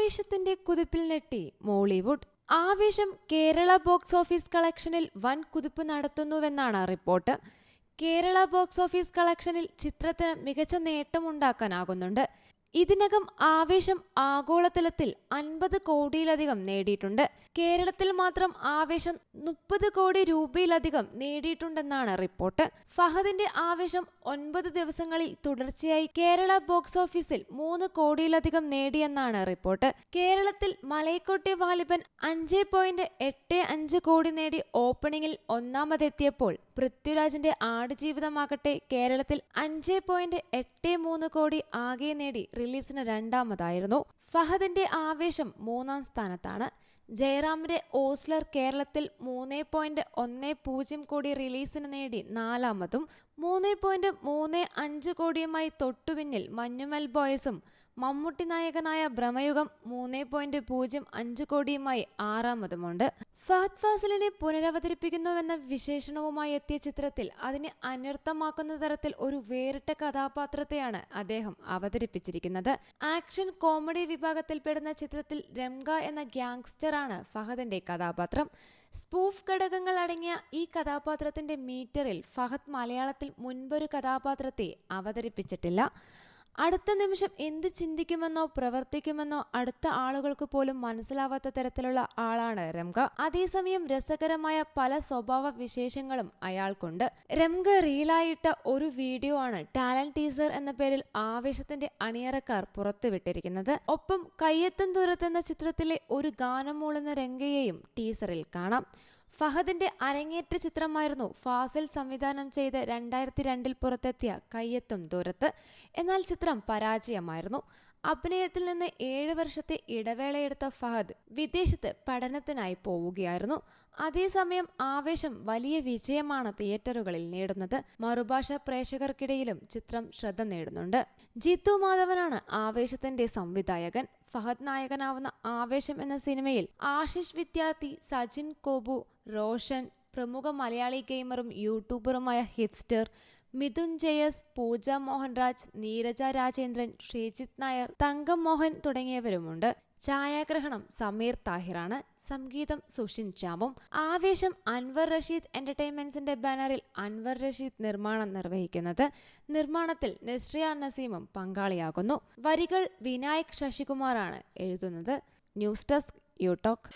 ആവേശത്തിന്റെ കുതിപ്പിൽ നെട്ടി മോളിവുഡ്. ആവേശം Kerala box office കളക്ഷനിൽ വൻ കുതിപ്പ് നടത്തുന്നുവെന്നാണ് റിപ്പോർട്ട്. കേരള ബോക്സ് ഓഫീസ് കളക്ഷനിൽ ചിത്രത്തിന് മികച്ച നേട്ടമുണ്ടാക്കാനാകുന്നുണ്ട്. ഇതിനകം ആവേശം ആഗോളതലത്തിൽ അൻപത് കോടിയിലധികം നേടിയിട്ടുണ്ട്. കേരളത്തിൽ മാത്രം ആവേശം മുപ്പത് കോടി രൂപയിലധികം നേടിയിട്ടുണ്ടെന്നാണ് റിപ്പോർട്ട്. ഫഹദിന്റെ ആവേശം ഒൻപത് ദിവസങ്ങളിൽ തുടർച്ചയായി കേരള ബോക്സ് ഓഫീസിൽ മൂന്ന് കോടിയിലധികം നേടിയെന്നാണ് റിപ്പോർട്ട്. കേരളത്തിൽ മലയക്കോട്ടെ വാലിബൻ അഞ്ച് പോയിന്റ് എട്ട് അഞ്ച് കോടി നേടി ഓപ്പണിംഗിൽ ഒന്നാമതെത്തിയപ്പോൾ പൃഥ്വിരാജിന്റെ ആടുജീവിതമാകട്ടെ കേരളത്തിൽ അഞ്ച് പോയിന്റ് എട്ട് മൂന്ന് കോടി ആകെ നേടി റിലീസിന് രണ്ടാമതായിരുന്നു. ഫഹദിന്റെ ആവേശം മൂന്നാം സ്ഥാനത്താണ്. ജയറാമിന്റെ ഓസ്ലർ കേരളത്തിൽ മൂന്ന് പോയിന്റ് ഒന്ന് പൂജ്യം കോടി റിലീസിന് നേടി നാലാമതും മൂന്ന് പോയിന്റ് മൂന്ന് അഞ്ച് കോടിയുമായി തൊട്ടുപിന്നിൽ മഞ്ഞുമൽ ബോയ്സും മമ്മൂട്ടി നായകനായ ഭ്രമയുഗം മൂന്ന് പോയിന്റ് പൂജ്യം അഞ്ച് കോടിയുമായി ആറാമതുമുണ്ട്. ഫഹദ് ഫാസിലിനെ പുനരവതരിപ്പിക്കുന്നുവെന്ന വിശേഷണവുമായി എത്തിയ ചിത്രത്തിൽ അതിനെ അനർത്ഥമാക്കുന്ന തരത്തിൽ ഒരു വേറിട്ട കഥാപാത്രത്തെയാണ് അദ്ദേഹം അവതരിപ്പിച്ചിരിക്കുന്നത്. ആക്ഷൻ കോമഡി വിഭാഗത്തിൽപ്പെടുന്ന ചിത്രത്തിൽ രംഗ എന്ന ഗ്യാങ്സ്റ്ററാണ് ഫഹദിന്റെ കഥാപാത്രം. സ്പൂഫ് ഘടകങ്ങൾ അടങ്ങിയ ഈ കഥാപാത്രത്തിന്റെ മീറ്ററിൽ ഫഹദ് മലയാളത്തിൽ മുൻപൊരു കഥാപാത്രത്തെ അവതരിപ്പിച്ചിട്ടില്ല. അടുത്ത നിമിഷം എന്ത് ചിന്തിക്കുമെന്നോ പ്രവർത്തിക്കുമെന്നോ അടുത്ത ആളുകൾക്ക് പോലും മനസ്സിലാവാത്ത തരത്തിലുള്ള ആളാണ് രംഗ. അതേസമയം രസകരമായ പല സ്വഭാവ വിശേഷങ്ങളും അയാൾക്കുണ്ട്. രംഗ റീലായിട്ട ഒരു വീഡിയോ ആണ് ടാലന്റ് ടീസർ എന്ന പേരിൽ ആവേശത്തിന്റെ അണിയറക്കാർ പുറത്തുവിട്ടിരിക്കുന്നത്. ഒപ്പം കയ്യെത്തും ദൂരത്തെന്ന ചിത്രത്തിലെ ഒരു ഗാനം മൂളുന്ന രംഗയെയും ടീസറിൽ കാണാം. ഫഹദിന്റെ അരങ്ങേറ്റ ചിത്രമായിരുന്നു ഫാസിൽ സംവിധാനം ചെയ്ത് രണ്ടായിരത്തി രണ്ടിൽ പുറത്തെത്തിയ കയ്യെത്തും ദൂരത്ത്. എന്നാൽ ചിത്രം പരാജയമായിരുന്നു. അഭിനയത്തിൽ നിന്ന് ഏഴ് വർഷത്തെ ഇടവേളയെടുത്ത ഫഹദ് വിദേശത്ത് പഠനത്തിനായി പോവുകയായിരുന്നു. അതേസമയം ആവേശം വലിയ വിജയമാണ് തിയേറ്ററുകളിൽ നേടുന്നത്. മറുഭാഷ പ്രേക്ഷകർക്കിടയിലും ചിത്രം ശ്രദ്ധ നേടുന്നുണ്ട്. ജിത്തു മാധവനാണ് ആവേശത്തിന്റെ സംവിധായകൻ. ഫഹദ് നായകനാവുന്ന ആവേശം എന്ന സിനിമയിൽ ആശിഷ് വിദ്യാർത്ഥി സജിൻ കോബു റോഷൻ പ്രമുഖ മലയാളി ഗെയിമറും യൂട്യൂബറുമായ ഹിപ്സ്റ്റർ മിഥുൻ ജയസ് പൂജ മോഹൻരാജ് നീരജ രാജേന്ദ്രൻ ശ്രീജിത് നായർ തങ്കം മോഹൻ തുടങ്ങിയവരുമുണ്ട്. ഛായാഗ്രഹണം സമീർ താഹിറാണ്. സംഗീതം സുഷിൻ ചാമും. ആവേശം അൻവർ റഷീദ് എന്റർടൈൻമെന്റ്സിന്റെ ബാനറിൽ അൻവർ റഷീദ് നിർമ്മാണം നിർവഹിക്കുന്നത്. നിർമ്മാണത്തിൽ നെസ്രിയ നസീമും പങ്കാളിയാകുന്നു. വരികൾ വിനായക് ശശികുമാറാണ് എഴുതുന്നത്. News desk യൂടോക്ക്